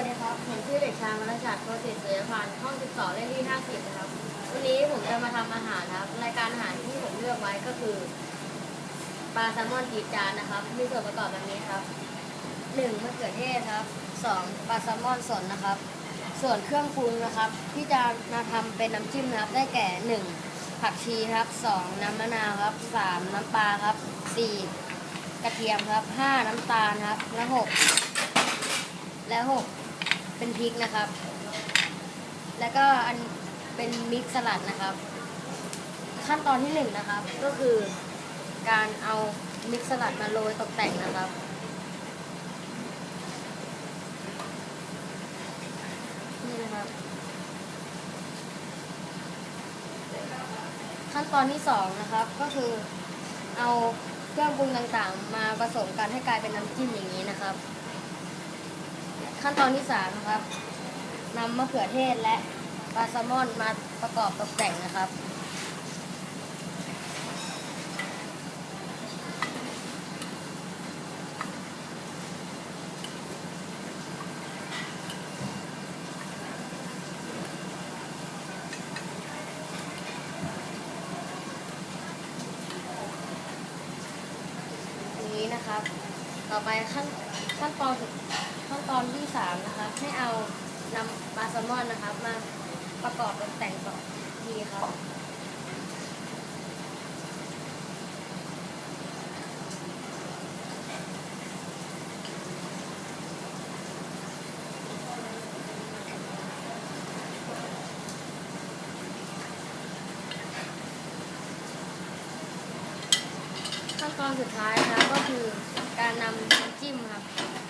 วัสดีครับ ผมชื่อเด็กชายมรชัดโคสิตเสยพันธ์ห้อง 12 เลขที่ 50 นะครับ วันนี้ผมจะมาทำอาหารครับ รายการอาหารที่ผมเลือกไว้ก็คือปลาแซลมอนจีจานนะครับ มีส่วนประกอบแบบนี้ครับ 1. มะเขือเทศครับ 2. ปลาแซลมอนสดนะครับ ส่วนเครื่องปรุงนะครับ ที่จะมาทำเป็นน้ำจิ้มนะครับ ได้แก่ 1. ผักชีครับ 2. น้ำมะนาวครับ 3. น้ำปลาครับ 4. กระเทียมครับ 5. น้ำตาลครับ และ 6 และ 6 เป็นพริกนะครับ แล้วก็อันเป็นมิกซ์สลัดนะครับ ขั้นตอนที่หนึ่งนะครับ ก็คือการเอามิกซ์สลัดมาโรยตกแต่งนะครับนี่นะครับ ขั้นตอนที่สองนะครับ ก็คือเอาเครื่องปรุงต่างๆ มาผสมกันให้กลายเป็นน้ำจิ้มอย่างนี้นะครับ ขั้นตอนที่สามนะครับนำมะเขือเทศและปลาแซลมอนมาประกอบตกแต่งนะครับอย่างนี้นะครับ ต่อไปขั้นขั้นตอนสุด ขั้นตอนที่สามนะครับให้เอานำปลาแซลมอนนะครับ มาประกอบตกแต่งต่อทีครับขั้นตอนสุดท้ายนะครับก็คือการนำน้ำจิ้มครับ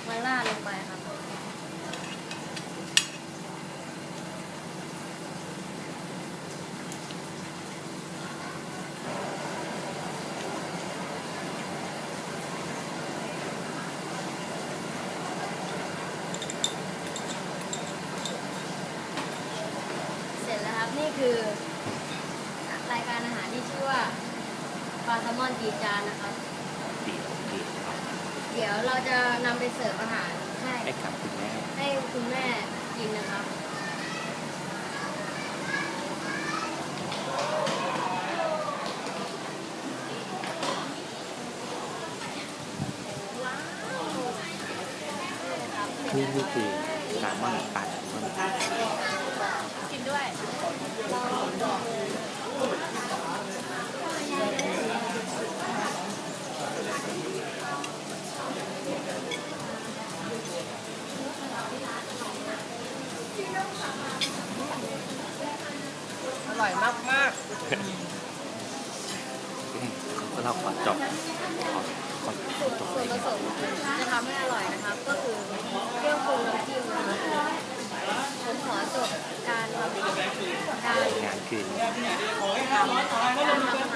มาราดลงไปครับ เสร็จแล้วครับ นี่คือรายการอาหารที่ชื่อว่าปลาแซลมอนจีจานนะครับ ดีดีครับเดี๋ยวเราจะนำไปเสิร์ฟอาหารให้ให้กับคุณแม่ให้คุณแม่กินนะครับ นี่นี่คือแซลมอนปลาแซลมอน กินด้วย อร่อยมากมากก็เราขอจบขอขอส่วนส่วนผสมจะทำให้อร่อยนะครับ ก็คือเครื่องปรุงน้ำจิ้มนะครับผมขอจบการทำการงานคืนทำการทำ